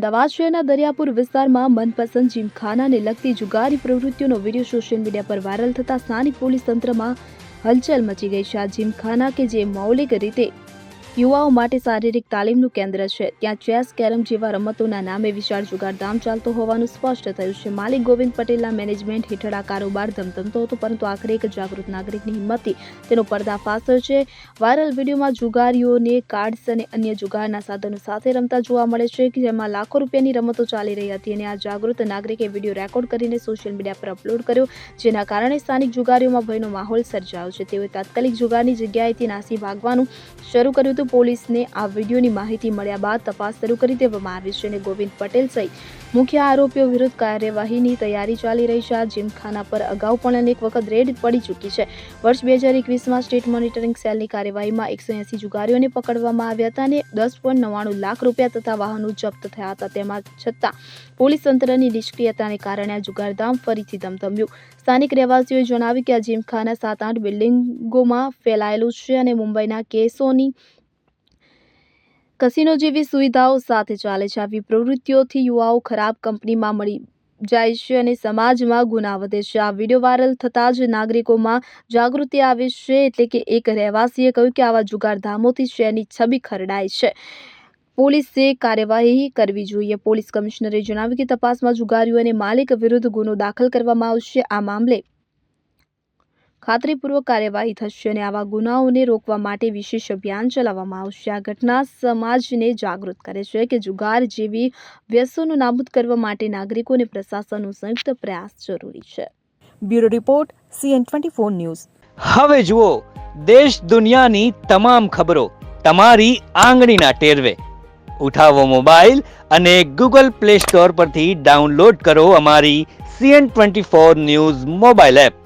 અમદાવાદ શહેરના દરિયાપુર વિસ્તારમાં મનપસંદ જીમખાનાને લગતી જુગારી પ્રવૃત્તિઓનો વીડિયો સોશિયલ મીડિયા પર વાયરલ થતા સ્થાનિક પોલીસ તંત્રમાં હલચલ મચી ગઈ છે. આ જીમખાના કે જે મૌલિક રીતે યુવાઓ માટે શારીરિક તાલીમનું કેન્દ્ર છે. ત્યાં ચેસ, કેરમ જેવા રમતોના નામે વિશાળ જુગારધામ ચાલતો હોવાનું સ્પષ્ટ થયું છે. માલિક ગોવિંદ પટેલના મેનેજમેન્ટ હેઠળ આ કારોબાર ધમધમતો હતો, પરંતુ આખરે એક જાગૃત નાગરિકની હિંમતથી તેનો પર્દાફાશ થયો છે. વાયરલ વિડીયોમાં જુગારીઓને કાર્ડ્સ અને અન્ય જુગારના સાધનો સાથે રમતા જોવા મળે છે કે જેમાં લાખો રૂપિયાની રમતો ચાલી રહી હતી અને આ જાગૃત નાગરિકે વીડિયો રેકોર્ડ કરીને સોશિયલ મીડિયા પર અપલોડ કર્યો, જેના કારણે સ્થાનિક જુગારીઓમાં ભયનો માહોલ સર્જાયો છે. તેઓએ તાત્કાલિક જુગારની જગ્યાએથી નાસી ભાગવાનું શરૂ કર્યું હતું પોલીસને આ વિડીયોની માહિતી મળ્યા બાદ તપાસ શરૂ કરી દેવામાં આવી છે અને ગોવિંદ પટેલ સહિત મુખ્ય આરોપીઓ વિરુદ્ધ કાર્યવાહીની તૈયારી ચાલી રહી છે. આ જીમખાના પર અગાઉ પણ અનેક વખત રેડ પડી ચૂકી છે. વર્ષ બે હજાર એકવીસમાં સ્ટેટ મોનિટરિંગ સેલની કાર્યવાહીમાં એકસો એંસી જુગારીઓને પકડવામાં આવ્યા હતા અને દસ પોઈન્ટ નવ્વાણું લાખ રૂપિયા તથા વાહનો જપ્ત થયા હતા. તેમાં છતાં પોલીસ તંત્રની નિષ્ક્રિયતાને કારણે આ જુગારધામ ફરીથી ધમધમ્યું. સ્થાનિક રહેવાસીઓએ જણાવ્યું કે આ જીમખાના સાત આઠ બિલ્ડિંગોમાં ફેલાયેલું છે અને મુંબઈના કેસોની કસિનો જેવી સુવિધાઓ સાથે ચાલે છે. આવી પ્રવૃત્તિઓથી યુવાઓ ખરાબ કંપનીમાં મળી જાય છે અને સમાજમાં ગુના વધે છે. આ વીડિયો વાયરલ થતાં જ નાગરિકોમાં જાગૃતિ આવે છે એટલે કે એક રહેવાસીએ કહ્યું કે આવા જુગારધામોથી શહેરની છબી ખરડાય છે. પોલીસે કાર્યવાહી કરવી જોઈએ. પોલીસ કમિશનરે જણાવ્યું કે તપાસમાં જુગારીઓ અને માલિક વિરુદ્ધ ગુનો દાખલ કરવામાં આવશે. આ મામલે ખાતરીપૂર્વક કાર્યવાહી થશે અને આવા ગુનાઓને રોકવા માટે વિશેષ અભિયાન ચલાવવામાં આવશે. આ ઘટના સમાજને જાગૃત કરે છે કે જુગાર જેવી વ્યસનો નાબૂદ કરવા માટે નાગરિકો અને પ્રશાસનનો સંયુક્ત પ્રયાસ જરૂરી છે. Bureau report CN twenty four news. હવે જુઓ દેશ દુનિયાની તમામ ખબરો તમારી આંગળીના ટેરવે. ઉઠાવો મોબાઈલ અને ગૂગલ પ્લે સ્ટોર પરથી ડાઉનલોડ કરો અમારી CN twenty four news mobile app.